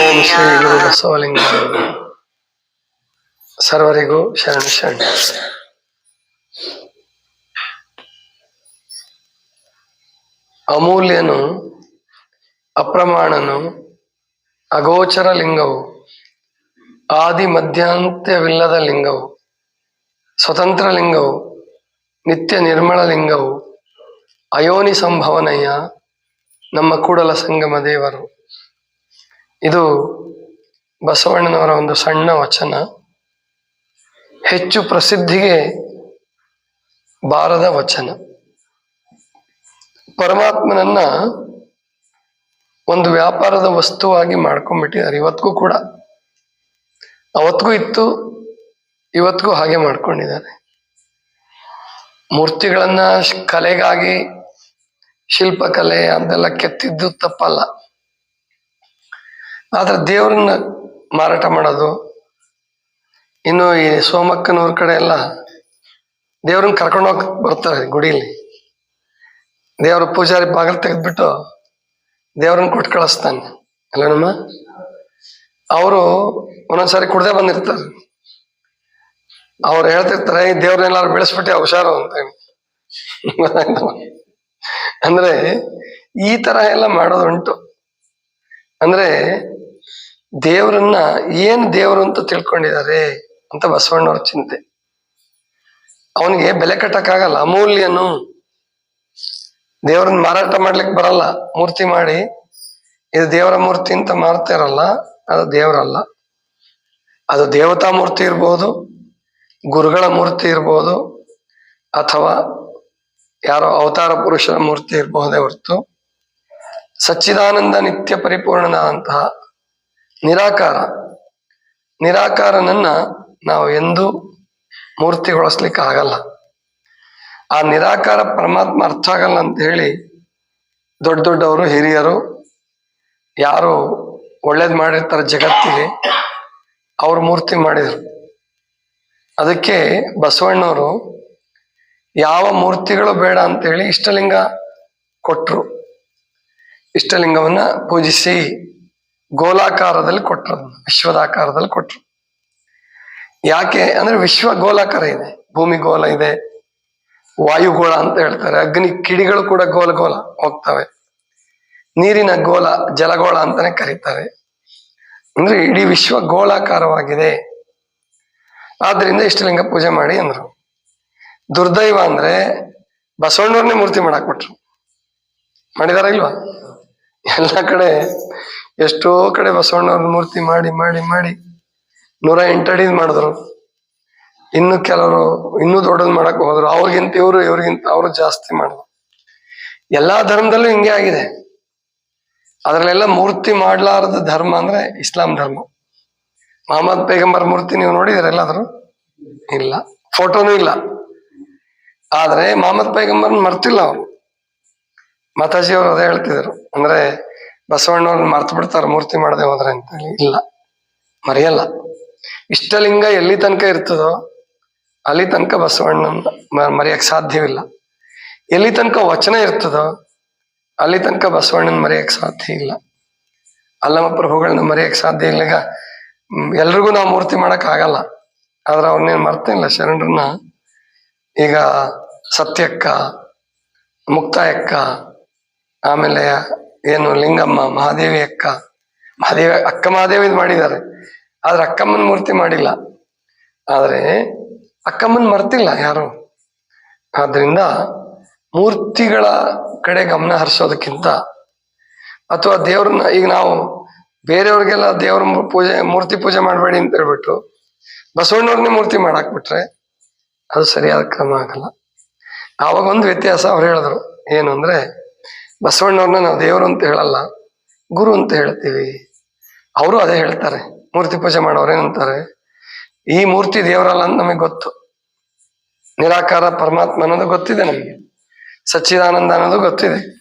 ಓಂ ಶ್ರೀ ಗುರು ಬಸವಲಿಂಗ ಸರ್ವರಿಗೂ ಶರಣ ಶರಣ. ಅಮೂಲ್ಯನು, ಅಪ್ರಮಾಣನು, ಅಗೋಚರ ಲಿಂಗವು, ಆದಿ ಮಧ್ಯಾಂತ್ಯವಿಲ್ಲದ ಲಿಂಗವು, ಸ್ವತಂತ್ರ ಲಿಂಗವು, ನಿತ್ಯ ನಿರ್ಮಲ ಲಿಂಗವು ಅಯೋನಿ ಸಂಭವನಯ್ಯ ನಮ್ಮ ಕೂಡಲ ಸಂಗಮ ದೇವರು. ಇದು ಬಸವಣ್ಣನವರ ಒಂದು ಸಣ್ಣ ವಚನ. ಹೆಚ್ಚು ಪ್ರಸಿದ್ಧಿಗೆ ಬಾರದ ವಚನ. ಪರಮಾತ್ಮನನ್ನ ಒಂದು ವ್ಯಾಪಾರದ ವಸ್ತುವಾಗಿ ಮಾಡ್ಕೊಂಡ್ಬಿಟ್ಟಿದ್ದಾರೆ. ಇವತ್ತಿಗೂ ಕೂಡ. ಅವತ್ತಿಗೂ ಇತ್ತು, ಇವತ್ತಿಗೂ ಹಾಗೆ ಮಾಡ್ಕೊಂಡಿದ್ದಾರೆ. ಮೂರ್ತಿಗಳನ್ನ ಕಲೆಗಾಗಿ ಶಿಲ್ಪಕಲೆ ಅದೆಲ್ಲ ಕೆತ್ತಿದ್ದು ತಪ್ಪಲ್ಲ. ಆದ್ರೆ ದೇವ್ರನ್ನ ಮಾರಾಟ ಮಾಡೋದು, ಇನ್ನು ಈ ಸೋಮಕ್ಕನವ್ರ ಕಡೆ ಎಲ್ಲ ದೇವ್ರನ್ನ ಕರ್ಕೊಂಡು ಹೋಗ್ ಬರ್ತಾರೆ ಗುಡಿಲಿ. ದೇವ್ರ ಪೂಜಾರಿ ಬಾಗಿಲು ತೆಗೆದ್ಬಿಟ್ಟು ದೇವ್ರನ್ನ ಕೊಟ್ಟು ಕಳಿಸ್ತಾನೆ. ಅಲ್ಲನಮ್ಮ ಅವರು ಒಂದೊಂದ್ಸಾರಿ ಕುಡ್ದೇ ಬಂದಿರ್ತಾರೆ. ಅವ್ರು ಹೇಳ್ತಿರ್ತಾರೆ ದೇವ್ರನ್ನೆಲ್ಲಾರು ಬೆಳೆಸ್ಬಿಟ್ಟೆ ಹುಷಾರು ಅಂತ ಹೇಳಿ? ಅಂದ್ರೆ ಈ ತರ ಎಲ್ಲ ಮಾಡೋದುಂಟು. ಅಂದ್ರೆ ದೇವರನ್ನ ಏನ್ ದೇವರು ಅಂತ ತಿಳ್ಕೊಂಡಿದ್ದಾರೆ ಅಂತ ಬಸವಣ್ಣವ್ರ ಚಿಂತೆ. ಅವನಿಗೆ ಬೆಲೆ ಕಟ್ಟಕ್ಕಾಗಲ್ಲ, ಅಮೂಲ್ಯನು. ದೇವ್ರನ್ನ ಮಾರಾಟ ಮಾಡ್ಲಿಕ್ಕೆ ಬರಲ್ಲ, ಮೂರ್ತಿ ಮಾಡಿ. ಇದು ದೇವರ ಮೂರ್ತಿ ಅಂತ ಮಾರ್ತಿರಲ್ಲ ಅದು ದೇವರಲ್ಲ. ಅದು ದೇವತಾ ಮೂರ್ತಿ ಇರ್ಬೋದು, ಗುರುಗಳ ಮೂರ್ತಿ ಇರ್ಬೋದು, ಅಥವಾ ಯಾರೋ ಅವತಾರ ಪುರುಷನ ಮೂರ್ತಿ ಇರಬಹುದೇ ಹೊರತು ಸಚ್ಚಿದಾನಂದ ನಿತ್ಯ ಪರಿಪೂರ್ಣನಾದಂತಹ ನಿರಾಕಾರ. ನಿರಾಕಾರನನ್ನ ನಾವು ಎಂದೂ ಮೂರ್ತಿಗೊಳಿಸ್ಲಿಕ್ಕೆ ಆಗಲ್ಲ ಆ ನಿರಾಕಾರ ಪರಮಾತ್ಮ ಅರ್ಥ ಆಗಲ್ಲ ಅಂತ ಹೇಳಿ ದೊಡ್ಡ ದೊಡ್ಡವರು ಹಿರಿಯರು ಯಾರು ಒಳ್ಳೇದು ಮಾಡಿರ್ತಾರೆ ಜಗತ್ತಿಗೆ, ಅವ್ರ ಮೂರ್ತಿ ಮಾಡಿದ್ರು. ಅದಕ್ಕೆ ಬಸವಣ್ಣವರು ಯಾವ ಮೂರ್ತಿಗಳು ಬೇಡ ಅಂತೇಳಿ ಇಷ್ಟಲಿಂಗ ಕೊಟ್ರು. ಇಷ್ಟಲಿಂಗವನ್ನ ಪೂಜಿಸಿ ಗೋಲಾಕಾರದಲ್ಲಿ ಕೊಟ್ರು ವಿಶ್ವದಾಕಾರದಲ್ಲಿ ಕೊಟ್ರು. ಯಾಕೆ ಅಂದ್ರೆ ವಿಶ್ವ ಗೋಲಾಕಾರ ಇದೆ, ಭೂಮಿ ಗೋಲ ಇದೆ, ವಾಯುಗೋಳ ಅಂತ ಹೇಳ್ತಾರೆ, ಅಗ್ನಿ ಕಿಡಿಗಳು ಕೂಡ ಗೋಲ ಗೋಲ ಹೋಗ್ತವೆ. ನೀರಿನ ಗೋಲ ಜಲಗೋಳ ಅಂತಾನೆ ಕರೀತಾರೆ. ಅಂದ್ರೆ ಇಡೀ ವಿಶ್ವ ಗೋಳಾಕಾರವಾಗಿದೆ. ಆದ್ರಿಂದ ಇಷ್ಟಲಿಂಗ ಪೂಜೆ ಮಾಡಿ ಅಂದ್ರು. ದುರ್ದೈವ ಅಂದ್ರೆ ಬಸವಣ್ಣವ್ರನ್ನೇ ಮೂರ್ತಿ ಮಾಡಾಕ್ ಬಿಟ್ರು ಮಾಡಿದಾರ ಇಲ್ವಾ? ಎಲ್ಲ ಕಡೆ ಎಷ್ಟೋ ಕಡೆ ಬಸವಣ್ಣವ್ರ ಮೂರ್ತಿ ಮಾಡಿ ಮಾಡಿ ಮಾಡಿ ನೂರ ಎಂಟು ಅಡಿದ್ ಮಾಡಿದ್ರು. ಇನ್ನು ಕೆಲವರು ಇನ್ನೂ ದೊಡ್ಡದು ಮಾಡಕ್ ಹೋದ್ರು. ಅವ್ರಿಗಿಂತ ಇವರು, ಇವ್ರಿಗಿಂತ ಅವರು ಜಾಸ್ತಿ ಮಾಡಿದ್ರು. ಎಲ್ಲಾ ಧರ್ಮದಲ್ಲೂ ಹಿಂಗೆ ಆಗಿದೆ. ಅದ್ರಲ್ಲೆಲ್ಲ ಮೂರ್ತಿ ಮಾಡ್ಲಾರದ ಧರ್ಮ ಅಂದ್ರೆ ಇಸ್ಲಾಂ ಧರ್ಮ. ಮಹಮ್ಮದ್ ಪೇಗಂಬರ್ ಮೂರ್ತಿ ನೀವು ನೋಡಿದ್ರೆ ಎಲ್ಲಾದರೂ? ಇಲ್ಲ. ಫೋಟೋನು ಇಲ್ಲ. ಆದ್ರೆ ಮಹಮ್ಮದ್ ಪೈಗಂಬರ್ ಮರ್ತಿಲ್ಲ ಅವರು. ಮಾತಾಜಿ ಅವರು ಅದೇ ಹೇಳ್ತಿದ್ರು. ಅಂದ್ರೆ ಬಸವಣ್ಣವ್ರನ್ನ ಮರ್ತು ಬಿಡ್ತಾರೆ, ಮೂರ್ತಿ ಮಾಡದೆ ಹೋದ್ರೆ ಅಂತ ಇಲ್ಲ, ಮರೆಯಲ್ಲ. ಇಷ್ಟಲಿಂಗ ಎಲ್ಲಿ ತನಕ ಇರ್ತದೋ ಅಲ್ಲಿ ತನಕ ಬಸವಣ್ಣನ ಮರೆಯಕ್ ಸಾಧ್ಯವಿಲ್ಲ. ಎಲ್ಲಿ ತನಕ ವಚನ ಇರ್ತದೋ ಅಲ್ಲಿ ತನಕ ಬಸವಣ್ಣನ ಮರೆಯಕ್ ಸಾಧ್ಯ ಇಲ್ಲ. ಅಲ್ಲಮ್ಮ ಪ್ರಭುಗಳನ್ನ ಮರೆಯಕ್ ಸಾಧ್ಯ ಇಲ್ಲ. ಈಗ ಎಲ್ರಿಗೂ ನಾವು ಮೂರ್ತಿ ಮಾಡಕ್ ಆಗಲ್ಲ. ಆದ್ರೆ ಅವನ್ನೇನ್ ಮರ್ತಿಲ್ಲ, ಶರಣರನ್ನ. ಈಗ ಸತ್ಯಕ್ಕ, ಮುಕ್ತಾಯಕ್ಕ, ಆಮೇಲೆ ಏನು ಲಿಂಗಮ್ಮ ಮಹಾದೇವಿ, ಅಕ್ಕ ಮಹಾದೇವಿ ಅಕ್ಕ ಮಹಾದೇವಿ ಮಾಡಿದ್ದಾರೆ. ಆದ್ರೆ ಅಕ್ಕಮ್ಮನ ಮೂರ್ತಿ ಮಾಡಿಲ್ಲ. ಆದ್ರೆ ಅಕ್ಕಮ್ಮನ ಮರ್ತಿಲ್ಲ ಯಾರು? ಆದ್ರಿಂದ ಮೂರ್ತಿಗಳ ಕಡೆ ಗಮನ ಹರಿಸೋದಕ್ಕಿಂತ ಅಥವಾ ದೇವ್ರನ್ನ, ಈಗ ನಾವು ಬೇರೆಯವ್ರಿಗೆಲ್ಲ ದೇವ್ರ ಪೂಜೆ, ಮೂರ್ತಿ ಪೂಜೆ ಮಾಡಬೇಡಿ ಅಂತ ಹೇಳ್ಬಿಟ್ಟು ಬಸವಣ್ಣವ್ರನ್ನೇ ಮೂರ್ತಿ ಮಾಡಾಕ್ಬಿಟ್ರೆ ಅದು ಸರಿಯಾದ ಕ್ರಮ ಆಗಲ್ಲ. ಆವಾಗ ಒಂದು ವ್ಯತ್ಯಾಸ ಅವ್ರು ಹೇಳಿದ್ರು. ಏನು ಅಂದ್ರೆ, ಬಸವಣ್ಣವ್ರನ್ನ ನಾವು ದೇವರು ಅಂತ ಹೇಳಲ್ಲ, ಗುರು ಅಂತ ಹೇಳ್ತೀವಿ. ಅವರು ಅದೇ ಹೇಳ್ತಾರೆ. ಮೂರ್ತಿ ಪೂಜೆ ಮಾಡೋರು ಏನಂತಾರೆ? ಈ ಮೂರ್ತಿ ದೇವರಲ್ಲ ಅಂತ ನಮಗೆ ಗೊತ್ತು. ನಿರಾಕಾರ ಪರಮಾತ್ಮ ಅನ್ನೋದು ಗೊತ್ತಿದೆ ನಮಗೆ. ಸಚ್ಚಿದಾನಂದ ಅನ್ನೋದು ಗೊತ್ತಿದೆ.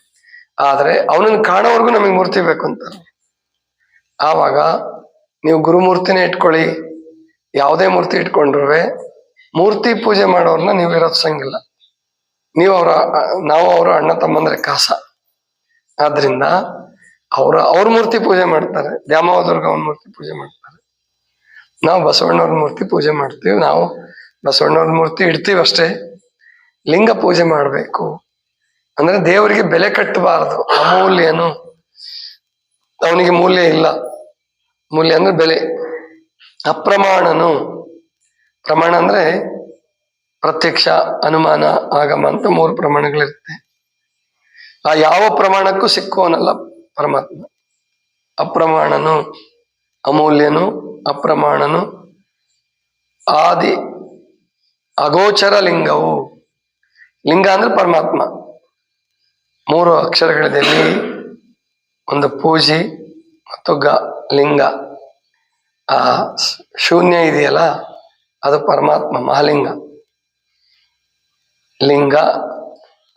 ಆದರೆ ಅವನನ್ನ ಕಾಣೋವರೆಗೂ ನಮಗೆ ಮೂರ್ತಿ ಬೇಕು ಅಂತಾರೆ ಆವಾಗ ನೀವು ಗುರುಮೂರ್ತಿನೇ ಇಟ್ಕೊಳ್ಳಿ. ಯಾವುದೇ ಮೂರ್ತಿ ಇಟ್ಕೊಂಡ್ರೂ ಮೂರ್ತಿ ಪೂಜೆ ಮಾಡೋರನ್ನ ನೀವು ವಿರೋಧಿಸಂಗಿಲ್ಲ ನೀವು ಅವರ, ನಾವು ಅವರ ಅಣ್ಣ ತಮ್ಮಂದ್ರೆ ಕಾಸ. ಆದ್ರಿಂದ ಅವರ, ಅವ್ರ ಮೂರ್ತಿ ಪೂಜೆ ಮಾಡ್ತಾರೆ. ದ್ಯಾಮವದುರ್ಗ ಅವ್ರ ಮೂರ್ತಿ ಪೂಜೆ ಮಾಡ್ತಾರೆ. ನಾವು ಬಸವಣ್ಣವ್ರ ಮೂರ್ತಿ ಪೂಜೆ ಮಾಡ್ತೀವಿ. ನಾವು ಬಸವಣ್ಣವ್ರ ಮೂರ್ತಿ ಇಡ್ತೀವಿ ಅಷ್ಟೇ. ಲಿಂಗ ಪೂಜೆ ಮಾಡಬೇಕು. ಅಂದ್ರೆ ದೇವರಿಗೆ ಬೆಲೆ ಕಟ್ಟಬಾರದು. ಅಮೂಲ್ಯನು ಅವನಿಗೆ ಮೂಲ್ಯ ಇಲ್ಲ. ಮೂಲ್ಯ ಅಂದ್ರೆ ಬೆಲೆ. ಅಪ್ರಮಾಣನು. ಪ್ರಮಾಣ ಅಂದ್ರೆ ಪ್ರತ್ಯಕ್ಷ ಅನುಮಾನ ಆಗಮ ಅಂತ ಮೂರು ಪ್ರಮಾಣಗಳಿರುತ್ತೆ. ಆ ಯಾವ ಪ್ರಮಾಣಕ್ಕೂ ಸಿಕ್ಕೋನಲ್ಲ ಪರಮಾತ್ಮ. ಅಪ್ರಮಾಣನು, ಅಮೂಲ್ಯನು, ಅಪ್ರಮಾಣನು, ಆದಿ, ಅಗೋಚರ ಲಿಂಗವು. ಲಿಂಗ ಅಂದ್ರೆ ಪರಮಾತ್ಮ. ಮೂರು ಅಕ್ಷರಗಳಿದೆ. ಒಂದು ಪೂಜಿ, ಮತ್ತು ಗ, ಲಿಂಗ. ಆ ಶೂನ್ಯ ಇದೆಯಲ್ಲ, ಅದು ಪರಮಾತ್ಮ, ಮಹಾಲಿಂಗ. ಲಿಂಗ,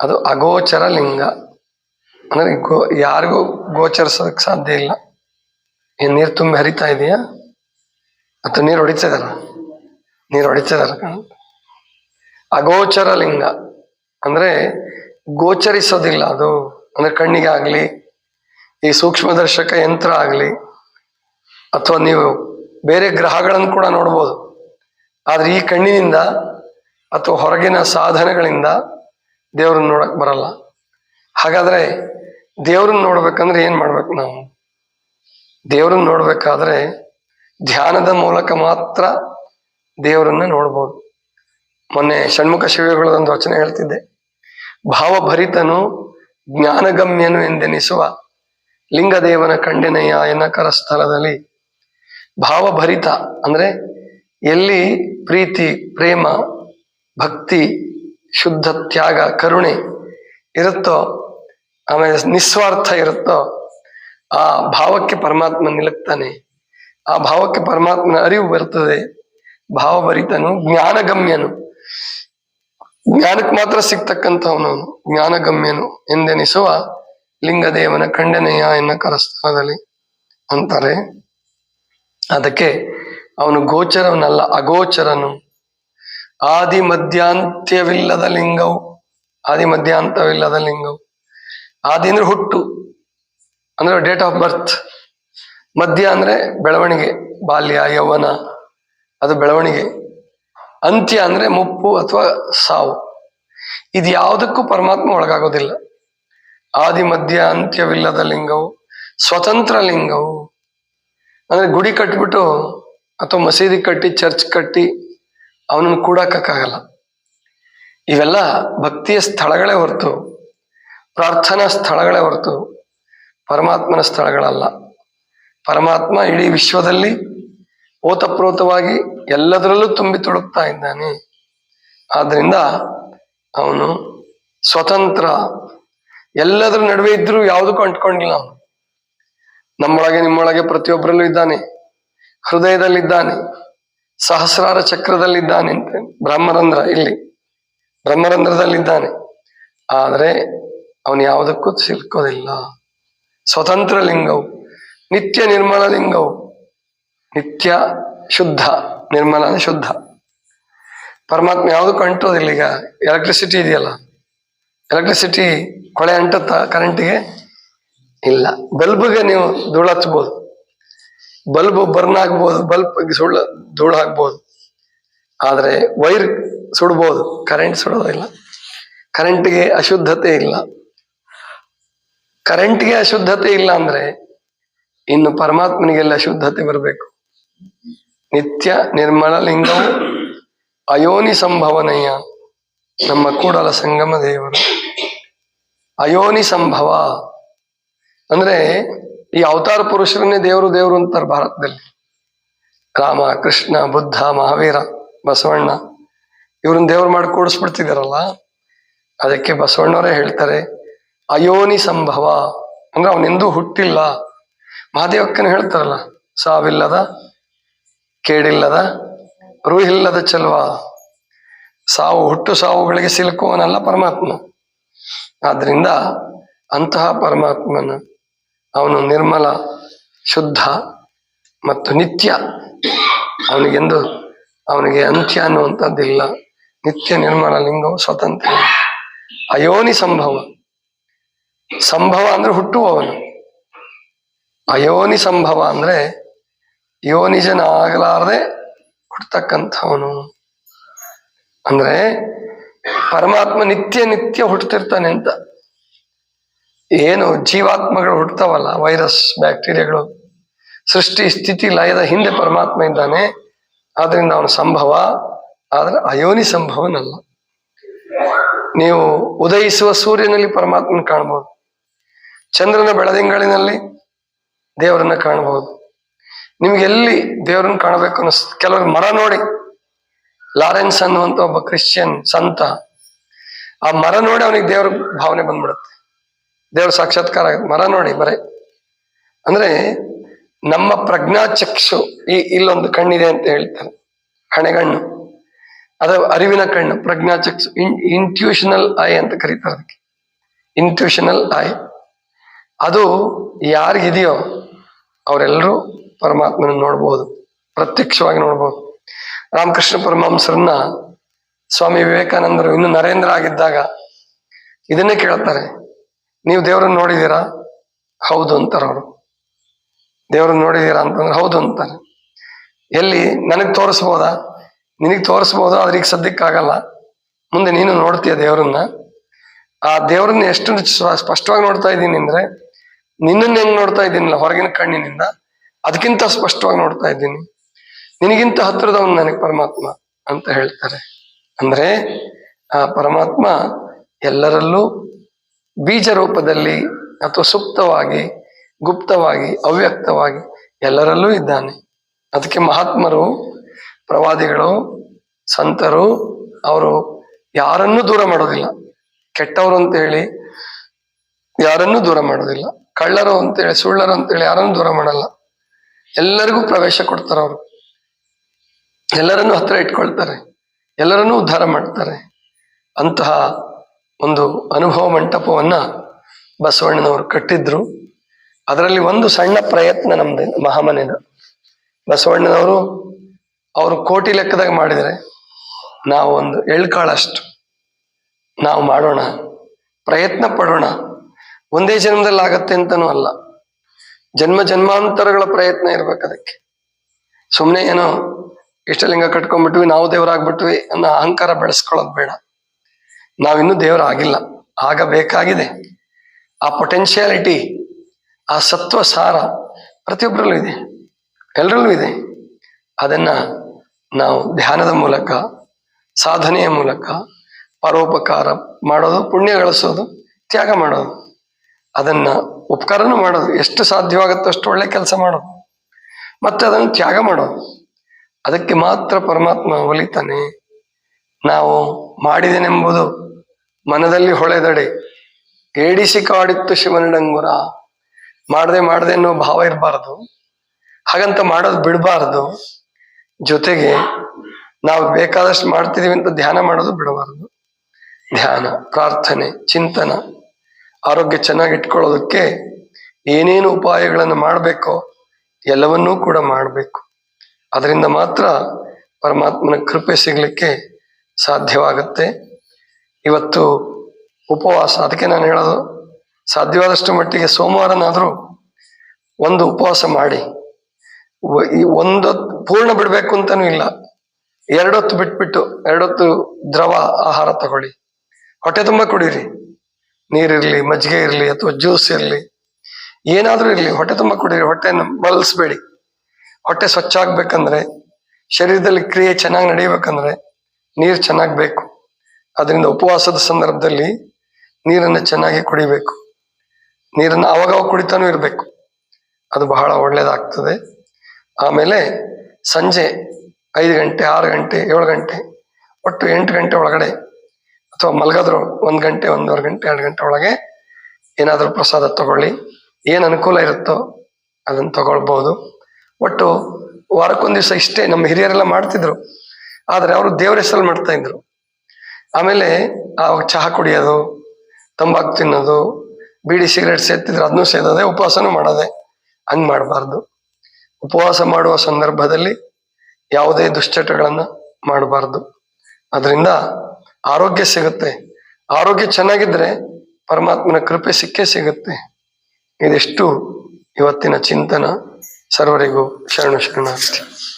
ಅದು ಅಗೋಚರ ಲಿಂಗ. ಅಂದ್ರೆ ಗೋ, ಯಾರಿಗೂ ಗೋಚರಿಸೋದಕ್ಕೆ ಸಾಧ್ಯ ಇಲ್ಲ. ಏನ್ ನೀರು ತುಂಬಿ ಹರಿತಾ ಇದೆಯಾ? ಅಥವಾ ನೀರು ಹೊಡಿತಿದಾರ? ನೀರು ಹೊಡಿತಿದಾರ. ಅಗೋಚರ ಲಿಂಗ. ಅಂದ್ರೆ ಗೋಚರಿಸೋದಿಲ್ಲ ಅದು. ಅಂದ್ರೆ ಕಣ್ಣಿಗೆ ಆಗಲಿ ಈ ಸೂಕ್ಷ್ಮದರ್ಶಕ ಯಂತ್ರ ಆಗಲಿ, ಅಥವಾ ನೀವು ಬೇರೆ ಗ್ರಹಗಳನ್ನು ಕೂಡ ನೋಡ್ಬೋದು. ಆದ್ರೆ ಈ ಕಣ್ಣಿನಿಂದ ಅಥವಾ ಹೊರಗಿನ ಸಾಧನೆಗಳಿಂದ ದೇವ್ರನ್ನ ನೋಡಕ್ ಬರಲ್ಲ. ಹಾಗಾದ್ರೆ ದೇವ್ರನ್ನ ನೋಡ್ಬೇಕಂದ್ರೆ ಏನ್ ಮಾಡ್ಬೇಕು ನಾವು? ದೇವ್ರನ್ನ ನೋಡ್ಬೇಕಾದ್ರೆ ಧ್ಯಾನದ ಮೂಲಕ ಮಾತ್ರ ದೇವರನ್ನ ನೋಡ್ಬೋದು. ಮೊನ್ನೆ ಷಣ್ಮುಖ ಶಿವಗಳದೊಂದು ವಚನ ಹೇಳ್ತಿದ್ದೆ. ಭಾವಭರಿತನು ಜ್ಞಾನಗಮ್ಯನು ಎಂದೆನಿಸುವ ಲಿಂಗದೇವನ ಕಂಡೆನೆಯ ಎನಕರ ಸ್ಥಳದಲ್ಲಿ ಭಾವಭರಿತ ಅಂದ್ರೆ ಎಲ್ಲಿ ಪ್ರೀತಿ, ಪ್ರೇಮ ಭಕ್ತಿ, ಶುದ್ಧ ತ್ಯಾಗ, ಕರುಣೆ ಇರುತ್ತೋ, ಆಮೇಲೆ ನಿಸ್ವಾರ್ಥ ಇರುತ್ತೋ, ಆ ಭಾವಕ್ಕೆ ಪರಮಾತ್ಮ ನಿಲುಕ್ತಾನೆ. ಆ ಭಾವಕ್ಕೆ ಪರಮಾತ್ಮನ ಅರಿವು ಬರ್ತದೆ ಭಾವಭರಿತನು, ಜ್ಞಾನಗಮ್ಯನು. ಜ್ಞಾನಕ್ಕೆ ಮಾತ್ರ ಸಿಗ್ತಕ್ಕಂಥವನು ಜ್ಞಾನಗಮ್ಯನು ಎಂದೆನಿಸುವ ಲಿಂಗದೇವನ ಖಂಡನೆಯ ಎನ್ನ ಕರಸ್ಥಾನದಲ್ಲಿ ಅಂತಾರೆ. ಅದಕ್ಕೆ ಅವನು ಗೋಚರವನಲ್ಲ ಅಗೋಚರನು. ಆದಿ ಮಧ್ಯಾಂತ್ಯವಿಲ್ಲದ ಲಿಂಗವು ಆದಿ ಮಧ್ಯಾಂತವಿಲ್ಲದ ಲಿಂಗವು. ಆದಿ ಅಂದ್ರೆ ಹುಟ್ಟು, ಅಂದ್ರೆ ಡೇಟ್ ಆಫ್ ಬರ್ತ್. ಮಧ್ಯ ಅಂದ್ರೆ ಬೆಳವಣಿಗೆ, ಬಾಲ್ಯ, ಯೌವನ, ಅದು ಬೆಳವಣಿಗೆ. ಅಂತ್ಯ ಅಂದ್ರೆ ಮುಪ್ಪು ಅಥವಾ ಸಾವು. ಇದು ಯಾವುದಕ್ಕೂ ಪರಮಾತ್ಮ ಒಳಗಾಗೋದಿಲ್ಲ. ಆದಿ ಮಧ್ಯ ಅಂತ್ಯವಿಲ್ಲದ ಲಿಂಗವು, ಸ್ವತಂತ್ರ ಲಿಂಗವು. ಅಂದ್ರೆ ಗುಡಿ ಕಟ್ಬಿಟ್ಟು ಅಥವಾ ಮಸೀದಿ ಕಟ್ಟಿ, ಚರ್ಚ್ ಕಟ್ಟಿ ಅವನನ್ನು ಕೂಡಕ್ಕಾಗಲ್ಲ ಇವೆಲ್ಲ ಭಕ್ತಿಯ ಸ್ಥಳಗಳೇ ಹೊರತು, ಪ್ರಾರ್ಥನಾ ಸ್ಥಳಗಳೇ ಹೊರತು, ಪರಮಾತ್ಮನ ಸ್ಥಳಗಳಲ್ಲ. ಪರಮಾತ್ಮ ಇಡೀ ವಿಶ್ವದಲ್ಲಿ ಓತಪ್ರೋತವಾಗಿ ಎಲ್ಲದರಲ್ಲೂ ತುಂಬಿ ತುಳುಕ್ತಾ ಇದ್ದಾನೆ. ಆದ್ರಿಂದ ಅವನು ಸ್ವತಂತ್ರ. ಎಲ್ಲದರ ನಡುವೆ ಇದ್ರೂ ಯಾವುದಕ್ಕೂ ಅಂಟ್ಕೊಂಡಿಲ್ಲ ಅವನು. ನಮ್ಮೊಳಗೆ ನಿಮ್ಮೊಳಗೆ ಪ್ರತಿಯೊಬ್ಬರಲ್ಲೂ ಇದ್ದಾನೆ. ಹೃದಯದಲ್ಲಿದ್ದಾನೆ. ಸಹಸ್ರಾರ ಚಕ್ರದಲ್ಲಿದ್ದಾನೆ ಅಂತ ಬ್ರಹ್ಮರಂಧ್ರ ಇಲ್ಲಿ. ಬ್ರಹ್ಮರಂಧ್ರದಲ್ಲಿದ್ದಾನೆ. ಆದರೆ ಅವನು ಯಾವುದಕ್ಕೂ ಸಿಲ್ಕೋದಿಲ್ಲ. ಸ್ವತಂತ್ರ ಲಿಂಗವು, ನಿತ್ಯ ನಿರ್ಮಲ ಲಿಂಗವು, ನಿತ್ಯ ಶುದ್ಧ, ನಿರ್ಮಲ ಶುದ್ಧ. ಪರಮಾತ್ಮ ಯಾವುದಕ್ಕೂ ಅಂಟೋದಿಲ್ಲ ಈಗ? ಎಲೆಕ್ಟ್ರಿಸಿಟಿ ಇದೆಯಲ್ಲ? ಎಲೆಕ್ಟ್ರಿಸಿಟಿ ಕೊಳೆ ಅಂಟುತ್ತಾ ಕರೆಂಟಿಗೆ ಇಲ್ಲ. ಬಲ್ಬ್ಗೆ ನೀವು ಧೂಳು ಹಚ್ಬೋದು ಬಲ್ಬ್ ಬರ್ನ್ ಆಗ್ಬೋದು, ಬಲ್ಬ್ ಸುಳ್ಳ ಧೂಳು ಹಾಕ್ಬೋದು. ಆದರೆ ವೈರ್ ಸುಡ್ಬೋದು, ಕರೆಂಟ್ ಸುಡೋದಿಲ್ಲ ಕರೆಂಟ್ಗೆ ಅಶುದ್ಧತೆ ಇಲ್ಲ. ಕರೆಂಟ್ಗೆ ಅಶುದ್ಧತೆ ಇಲ್ಲ ಅಂದ್ರೆ ಇನ್ನು ಪರಮಾತ್ಮನಿಗೆಲ್ಲ ಶುದ್ಧತೆ ಬರಬೇಕು. ನಿತ್ಯ ನಿರ್ಮಲ ಲಿಂಗವು ಅಯೋನಿ ಸಂಭವನಯ್ಯ, ನಮ್ಮ ಕೂಡಲ ಸಂಗಮ ದೇವರು. ಅಯೋನಿ ಸಂಭವ ಅಂದ್ರೆ ಈ ಅವತಾರ ಪುರುಷರನ್ನೇ ದೇವರು ದೇವರು ಅಂತಾರೆ ಭಾರತದಲ್ಲಿ. ರಾಮ, ಕೃಷ್ಣ, ಬುದ್ಧ, ಮಹಾವೀರ, ಬಸವಣ್ಣ, ಇವ್ರನ್ನ ದೇವ್ರು ಮಾಡಿ ಕೂಡಿಸ್ಬಿಡ್ತಿದಾರಲ್ಲ, ಅದಕ್ಕೆ ಬಸವಣ್ಣವರೇ ಹೇಳ್ತಾರೆ, ಅಯೋನಿ ಸಂಭವ. ಅಂದ್ರೆ ಅವನೆಂದೂ ಹುಟ್ಟಿಲ್ಲ. ಮಹಾದೇವಕ್ಕನ ಹೇಳ್ತಾರಲ್ಲ, ಸಾವಿಲ್ಲದ, ಕೇಡಿಲ್ಲದ, ರೂಹಿಲ್ಲದ ಚಲ್ವ. ಸಾವು, ಹುಟ್ಟು ಸಾವುಗಳಿಗೆ ಸಿಲುಕುವನಲ್ಲ ಪರಮಾತ್ಮ. ಆದ್ರಿಂದ ಅಂತಹ ಪರಮಾತ್ಮನ ಅವನು ನಿರ್ಮಲ, ಶುದ್ಧ ಮತ್ತು ನಿತ್ಯ. ಅವನಿಗೆಂದು ಅವನಿಗೆ ಅಂತ್ಯ ಅನ್ನುವಂಥದ್ದಿಲ್ಲ. ನಿತ್ಯ ನಿರ್ಮಲ ಲಿಂಗವು ಸ್ವತಂತ್ರ. ಅಯೋನಿ ಸಂಭವ. ಸಂಭವ ಅಂದ್ರೆ ಹುಟ್ಟುವವನು. ಅಯೋನಿ ಸಂಭವ ಅಂದ್ರೆ ಯೋನಿಜನಾಗಲಾರದೆ ಹುಟ್ಟತಕ್ಕಂಥವನು. ಅಂದ್ರೆ ಪರಮಾತ್ಮ ನಿತ್ಯ ನಿತ್ಯ ಹುಟ್ಟುತ್ತಿರ್ತಾನೆ ಅಂತ. ಏನು ಜೀವಾತ್ಮಗಳು ಹುಡ್ತಾವಲ್ಲ ವೈರಸ್, ಬ್ಯಾಕ್ಟೀರಿಯಾಗಳು. ಸೃಷ್ಟಿ ಸ್ಥಿತಿ ಲಯದ ಹಿಂದೆ ಪರಮಾತ್ಮ ಇದ್ದಾನೆ, ಆದ್ರಿಂದ ಅವನ ಸಂಭವ, ಆದ್ರೆ ಅಯೋನಿ ಸಂಭವನಲ್ಲ. ನೀವು ಉದಯಿಸುವ ಸೂರ್ಯನಲ್ಲಿ ಪರಮಾತ್ಮನ ಕಾಣಬಹುದು, ಚಂದ್ರನ ಬೆಳದಿಂಗಳಿನಲ್ಲಿ ದೇವರನ್ನ ಕಾಣಬಹುದು. ನಿಮ್ಗೆ ಎಲ್ಲಿ ದೇವರನ್ನ ಕಾಣಬೇಕು ಅನ್ನೋ ಕೆಲವರು ಮರ ನೋಡಿ. ಲಾರೆನ್ಸ್ ಅನ್ನುವಂತ ಒಬ್ಬ ಕ್ರಿಶ್ಚಿಯನ್ ಸಂತ, ಆ ಮರ ನೋಡಿ ಅವನಿಗೆ ದೇವ್ರ ಭಾವನೆ ಬಂದ್ಬಿಡುತ್ತೆ. ದೇವ್ರ ಸಾಕ್ಷಾತ್ಕಾರ ಮರ ನೋಡಿ ಬರೇ ಅಂದ್ರೆ ನಮ್ಮ ಪ್ರಜ್ಞಾ ಚಕ್ಷು ಈ ಇಲ್ಲೊಂದು ಕಣ್ಣಿದೆ ಅಂತ ಹೇಳ್ತಾರೆ. ಹಣೆಗಣ್ಣು. ಅದ ಅರಿವಿನ ಕಣ್ಣು ಪ್ರಜ್ಞಾ ಚಕ್ಷು ಇನ್ ಇಂಟ್ಯೂಷನಲ್ ಐ ಅಂತ ಕರೀತಾರೆ ಅದಕ್ಕೆ. ಇಂಟ್ಯೂಷನಲ್ ಐ ಅದು ಯಾರಿಗಿದೆಯೋ ಅವರೆಲ್ಲರೂ ಪರಮಾತ್ಮನ ನೋಡ್ಬೋದು, ಪ್ರತ್ಯಕ್ಷವಾಗಿ ನೋಡ್ಬೋದು. ರಾಮಕೃಷ್ಣ ಪರಮಹಂಸರನ್ನ ಸ್ವಾಮಿ ವಿವೇಕಾನಂದರು ಇನ್ನು ನರೇಂದ್ರ ಆಗಿದ್ದಾಗ ಇದನ್ನೇ ಕೇಳ್ತಾರೆ. ನೀವು ದೇವರನ್ನ ನೋಡಿದೀರಾ? ಹೌದು ಅಂತಾರೆ ಅವರು. ದೇವ್ರನ್ನ ನೋಡಿದ್ದೀರಾ ಅಂತಂದ್ರೆ ಹೌದು ಅಂತಾರೆ. ಎಲ್ಲಿ? ನನಗೆ ತೋರಿಸ್ಬೋದಾ? ನಿನಗೆ ತೋರಿಸ್ಬೋದು? ಆದ್ರೆ ಈಗ ಸದ್ಯಕ್ಕಾಗಲ್ಲ. ಮುಂದೆ ನೀನು ನೋಡ್ತೀಯ ದೇವ್ರನ್ನ. ಆ ದೇವ್ರನ್ನ ಎಷ್ಟು ಸ್ಪಷ್ಟವಾಗಿ ನೋಡ್ತಾ ಇದ್ದೀನಿ ಅಂದ್ರೆ, ನಿನ್ನನ್ನು ಹೆಂಗ್ ನೋಡ್ತಾ ಇದ್ದೀನಿಲ್ಲ ಹೊರಗಿನ ಕಣ್ಣಿನಿಂದ, ಅದಕ್ಕಿಂತ ಸ್ಪಷ್ಟವಾಗಿ ನೋಡ್ತಾ ಇದ್ದೀನಿ. ನಿನಗಿಂತ ಹತ್ತಿರದವನು ನನಗೆ ಪರಮಾತ್ಮ ಅಂತ ಹೇಳ್ತಾರೆ. ಅಂದ್ರೆ, ಆ ಪರಮಾತ್ಮ ಎಲ್ಲರಲ್ಲೂ ಬೀಜ ರೂಪದಲ್ಲಿ ಅಥವಾ ಸುಪ್ತವಾಗಿ, ಗುಪ್ತವಾಗಿ, ಅವ್ಯಕ್ತವಾಗಿ ಎಲ್ಲರಲ್ಲೂ ಇದ್ದಾನೆ. ಅದಕ್ಕೆ ಮಹಾತ್ಮರು, ಪ್ರವಾದಿಗಳು, ಸಂತರು, ಅವರು ಯಾರನ್ನೂ ದೂರ ಮಾಡೋದಿಲ್ಲ. ಕೆಟ್ಟವರು ಅಂತ ಹೇಳಿ ಯಾರನ್ನೂ ದೂರ ಮಾಡೋದಿಲ್ಲ. ಕಳ್ಳರು ಅಂತೇಳಿ, ಸುಳ್ಳರು ಅಂತೇಳಿ ಯಾರನ್ನು ದೂರ ಮಾಡಲ್ಲ. ಎಲ್ಲರಿಗೂ ಪ್ರವೇಶ ಕೊಡ್ತಾರೆ ಅವರು. ಎಲ್ಲರನ್ನೂ ಹತ್ರ ಇಟ್ಕೊಳ್ತಾರೆ. ಎಲ್ಲರನ್ನೂ ಉದ್ಧಾರ ಮಾಡ್ತಾರೆ. ಅಂತಹ ಒಂದು ಅನುಭವ ಮಂಟಪವನ್ನ ಬಸವಣ್ಣನವರು ಕಟ್ಟಿದ್ರು. ಅದರಲ್ಲಿ ಒಂದು ಸಣ್ಣ ಪ್ರಯತ್ನ ನಮ್ದು ಮಹಾಮನೆನ ಬಸವಣ್ಣನವರು ಅವರು ಕೋಟಿ ಲೆಕ್ಕದಾಗ ಮಾಡಿದರೆ ನಾವು ಒಂದು ಎಳ್ಕಾಳಷ್ಟು ನಾವು ಮಾಡೋಣ, ಪ್ರಯತ್ನ ಪಡೋಣ. ಒಂದೇ ಜನ್ಮದಲ್ಲಿ ಆಗತ್ತೆ ಅಂತನೂ ಅಲ್ಲ. ಜನ್ಮ ಜನ್ಮಾಂತರಗಳ ಪ್ರಯತ್ನ ಇರ್ಬೇಕು ಅದಕ್ಕೆ. ಸುಮ್ಮನೆ ಏನೋ ಇಷ್ಟಲಿಂಗ ಕಟ್ಕೊಂಡ್ಬಿಟ್ವಿ, ನಾವು ದೇವರಾಗ್ಬಿಟ್ವಿ ಅನ್ನೋ ಅಹಂಕಾರ ಬೆಳೆಸ್ಕೊಳ್ಳೋದು ಬೇಡ. ನಾವಿನ್ನೂ ದೇವರಾಗಿಲ್ಲ. ಆಗಬೇಕಾಗಿದೆ ಆ ಪೊಟೆನ್ಷಿಯಾಲಿಟಿ ಆ ಸತ್ವ ಸಾರ ಪ್ರತಿಯೊಬ್ಬರಲ್ಲೂ ಇದೆ. ಎಲ್ಲರಲ್ಲೂ ಇದೆ. ಅದನ್ನ ನಾವು ಧ್ಯಾನದ ಮೂಲಕ, ಸಾಧನೆಯ ಮೂಲಕ, ಪರೋಪಕಾರ ಮಾಡೋದು, ಪುಣ್ಯ ಗಳಿಸೋದು, ತ್ಯಾಗ ಮಾಡೋದು. ಅದನ್ನ ಉಪಕಾರನೂ ಮಾಡೋದು. ಎಷ್ಟು ಸಾಧ್ಯವಾಗುತ್ತೋ ಅಷ್ಟು ಒಳ್ಳೆ ಕೆಲಸ ಮಾಡೋದು. ಮತ್ತೆ ಅದನ್ನು ತ್ಯಾಗ ಮಾಡೋದು. ಅದಕ್ಕೆ ಮಾತ್ರ ಪರಮಾತ್ಮ ಒಲಿತಾನೆ. ನಾವು ಮಾಡಿದೆನೆಂಬುದು ಮನದಲ್ಲಿ ಹೊಳೆದಡೆ. ಏಡಿಸಿ ಕಾಡಿತ್ತು ಶಿವನಡಂಗುರ ಮಾಡದೆ ಮಾಡದೆ ಅನ್ನೋ ಭಾವ ಇರಬಾರದು. ಹಾಗಂತ ಮಾಡೋದು ಬಿಡಬಾರದು. ಜೊತೆಗೆ ನಾವು ಬೇಕಾದಷ್ಟು ಮಾಡ್ತಿದೀವಿ ಅಂತ ಧ್ಯಾನ ಮಾಡೋದು ಬಿಡಬಾರದು. ಧ್ಯಾನ, ಪ್ರಾರ್ಥನೆ, ಚಿಂತನ, ಆರೋಗ್ಯ ಚೆನ್ನಾಗಿ ಇಟ್ಕೊಳ್ಳೋದಕ್ಕೆ ಏನೇನು ಉಪಾಯಗಳನ್ನು ಮಾಡಬೇಕೋ ಎಲ್ಲವನ್ನೂ ಕೂಡ ಮಾಡಬೇಕು. ಅದರಿಂದ ಮಾತ್ರ ಪರಮಾತ್ಮನ ಕೃಪೆ ಸಿಗಲಿಕ್ಕೆ ಸಾಧ್ಯವಾಗುತ್ತೆ. ಇವತ್ತು ಉಪವಾಸ, ಅದಕ್ಕೆ ನಾನು ಹೇಳೋದು, ಸಾಧ್ಯವಾದಷ್ಟು ಮಟ್ಟಿಗೆ ಸೋಮವಾರನಾದರೂ ಒಂದು ಉಪವಾಸ ಮಾಡಿ. ಈ ಒಂದೊತ್ತು ಪೂರ್ಣ ಬಿಡಬೇಕು ಅಂತಾನೂ ಇಲ್ಲ. ಎರಡೊತ್ತು ಬಿಟ್ಬಿಟ್ಟು, ಎರಡೊತ್ತು ದ್ರವ ಆಹಾರ ತಗೊಳ್ಳಿ. ಹೊಟ್ಟೆ ತುಂಬ ಕುಡೀರಿ. ನೀರಿರಲಿ, ಮಜ್ಜಿಗೆ ಇರಲಿ, ಅಥವಾ ಜ್ಯೂಸ್ ಇರಲಿ, ಏನಾದರೂ ಇರಲಿ, ಹೊಟ್ಟೆ ತುಂಬ ಕುಡೀರಿ, ಹೊಟ್ಟೆನ ಬಳಸಬೇಡಿ ಹೊಟ್ಟೆ ಸ್ವಚ್ಛ ಆಗ್ಬೇಕಂದ್ರೆ, ಶರೀರದಲ್ಲಿ ಕ್ರಿಯೆ ಚೆನ್ನಾಗಿ ನಡೆಯಬೇಕಂದ್ರೆ, ನೀರು ಚೆನ್ನಾಗಿ ಬೇಕು. ಅದರಿಂದ ಉಪವಾಸದ ಸಂದರ್ಭದಲ್ಲಿ ನೀರನ್ನು ಚೆನ್ನಾಗಿ ಕುಡಿಬೇಕು. ನೀರನ್ನು ಅವಾಗವಾಗ ಕುಡಿತಾನೂ ಇರಬೇಕು. ಅದು ಬಹಳ ಒಳ್ಳೆಯದಾಗ್ತದೆ ಆಮೇಲೆ ಸಂಜೆ ಐದು ಗಂಟೆ, ಆರು ಗಂಟೆ, ಏಳು ಗಂಟೆ, ಒಟ್ಟು ಎಂಟು ಗಂಟೆ ಒಳಗಡೆ ಅಥವಾ ಮಲಗದ್ರು ಒಂದು ಗಂಟೆ, ಒಂದೂವರೆ ಗಂಟೆ, ಎರಡು ಗಂಟೆ ಒಳಗೆ ಏನಾದರೂ ಪ್ರಸಾದ ತಗೊಳ್ಳಿ. ಏನು ಅನುಕೂಲ ಇರುತ್ತೋ ಅದನ್ನು ತಗೊಳ್ಬೋದು ಒಟ್ಟು ವಾರಕ್ಕೊಂದು ದಿವಸ ಇಷ್ಟೇ ನಮ್ಮ ಹಿರಿಯರೆಲ್ಲ ಮಾಡ್ತಿದ್ರು. ಆದರೆ ಅವರು ದೇವ್ರ ಹೆಸರಲ್ಲಿ ಮಾಡ್ತಾ ಇದ್ರು. ಆಮೇಲೆ ಆ ಚಹಾ ಕುಡಿಯೋದು, ತಂಬಾಕು ತಿನ್ನೋದು, ಬೀಡಿ ಸಿಗರೇಟ್ ಸೇರ್ತಿದ್ರೆ ಅದನ್ನೂ ಸೇದೋದೆ, ಉಪವಾಸನೂ ಮಾಡೋದೆ. ಹಂಗೆ ಮಾಡಬಾರ್ದು. ಉಪವಾಸ ಮಾಡುವ ಸಂದರ್ಭದಲ್ಲಿ ಯಾವುದೇ ದುಶ್ಚಟಗಳನ್ನು ಮಾಡಬಾರ್ದು. ಅದರಿಂದ ಆರೋಗ್ಯ ಸಿಗುತ್ತೆ. ಆರೋಗ್ಯ ಚೆನ್ನಾಗಿದ್ರೆ ಪರಮಾತ್ಮನ ಕೃಪೆ ಸಿಕ್ಕೇ ಸಿಗುತ್ತೆ. ಇದೆಷ್ಟು ಇವತ್ತಿನ ಚಿಂತನ. ಸರ್ವರಿಗೂ ಶರಣು ಶರಣಾರ್ಥಿ.